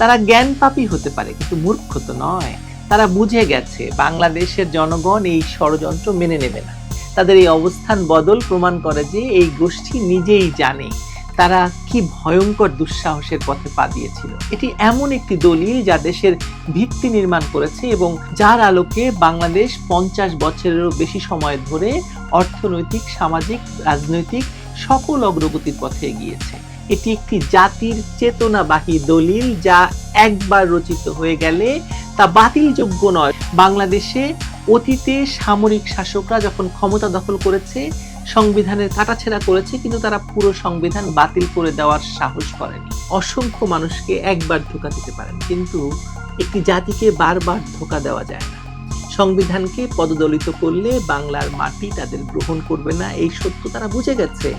তারা জ্ঞান পাপী হতে পারে, কিন্তু মূর্খ তো নয়। তারা বুঝে গেছে, বাংলাদেশের জনগণ এই ষড়যন্ত্র মেনে নেবে না। তাদের এই অবস্থান বদল প্রমাণ করে যে এই গোষ্ঠী নিজেই জানে তারা কি ভয়ঙ্কর দুঃসাহসের পথে পা দিয়েছিল। এটি এমন একটি দলিল যা দেশের ভিত্তি নির্মাণ করেছে এবং যার আলোকে বাংলাদেশ পঞ্চাশ বছরেরও বেশি সময় ধরে অর্থনৈতিক, সামাজিক, রাজনৈতিক সকল অগ্রগতির পথে এগিয়েছে। এটি একটি জাতির চেতনাবাহী দলিল যা একবার রচিত হয়ে গেলে তা বাতিলযোগ্য নয়। বাংলাদেশে অতীতে সামরিক শাসকরা যখন ক্ষমতা দখল করেছে, সংবিধানের কাটাছেড়া করেছে, কিন্তু তারা পুরো সংবিধান বাতিল করে দেওয়ার সাহস করেনি। অসংখ্য মানুষকে একবার ধোকা দিতে পারেন, কিন্তু একটি জাতিকে বারবার ধোকা দেওয়া যায় না। সংবিধানকে পদদলিত করলে বাংলার মাটি তাদের গ্রহণ করবে না, এই সত্য তারা বুঝে গেছে।